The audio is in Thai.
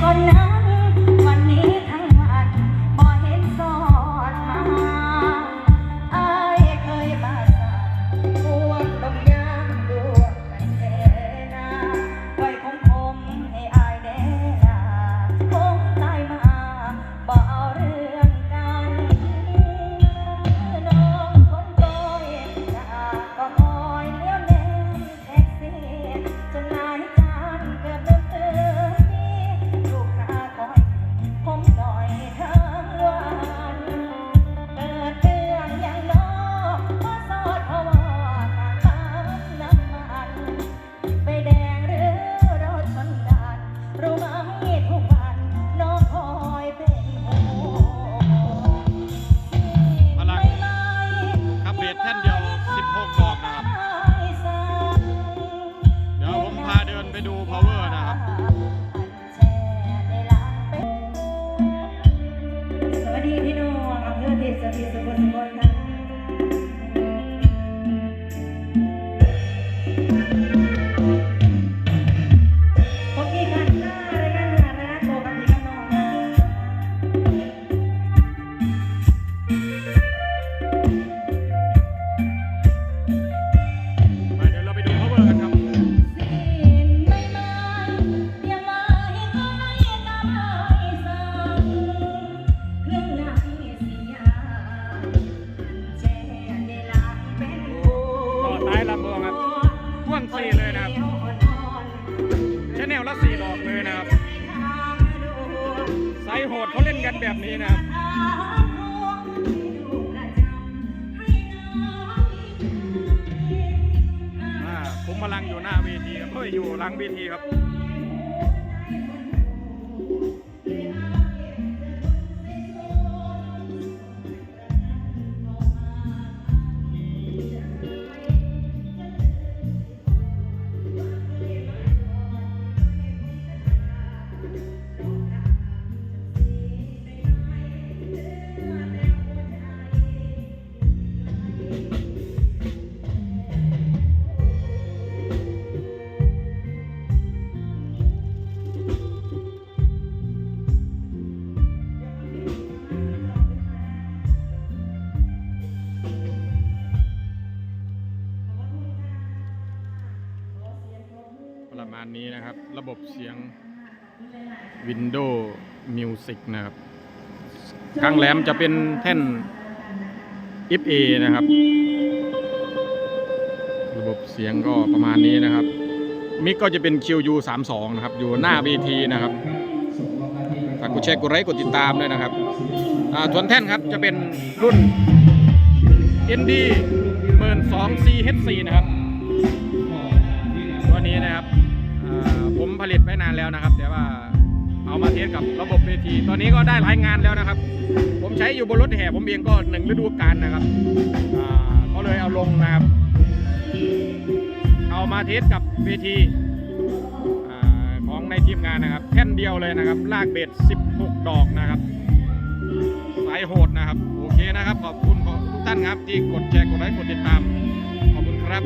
คน พ่วงสี่เลยนะครับชแนลละสี่ดอกเลยนะครับไซโหดเขาเล่นกันแบบนี้นะครับผมพลังอยู่หน้าเวทีครับเฮ้ยอยู่หลังเวทีครับ ประมาณนี้นะครับ ระบบเสียง Windows Music นะครับ ข้างแหลมจะเป็นแท่น FA นะครับ ระบบเสียงก็ประมาณนี้นะครับ มิกก็จะเป็น QU 3 2นะครับ อยู่หน้า BT นะครับฝากกดแชร์กดไลค์กดติดตามด้วยนะครับอ่าทวนแท่นครับจะเป็นรุ่น ND 12 CH4 นะครับตัวนี้นะครับ ผมผลิตไว้นานแล้วนะครับ แต่ว่าเอามาเทสกับระบบเวที ตอนนี้ก็ได้รายงานแล้วนะครับ ผมใช้อยู่บนรถแห่ผมเองก็หนึ่งฤดูกาลนะครับก็เลยเอาลงนะครับ เอามาเทสกับเวทีอของในทีมงานนะครับ แท่นเดียวเลยนะครับ ลากเบส16 ดอกนะครับสายโหดนะครับ โอเคนะครับ ขอบคุณทุกท่านครับที่กดแชร์กดไลค์กดติดตาม ขอบคุณครับ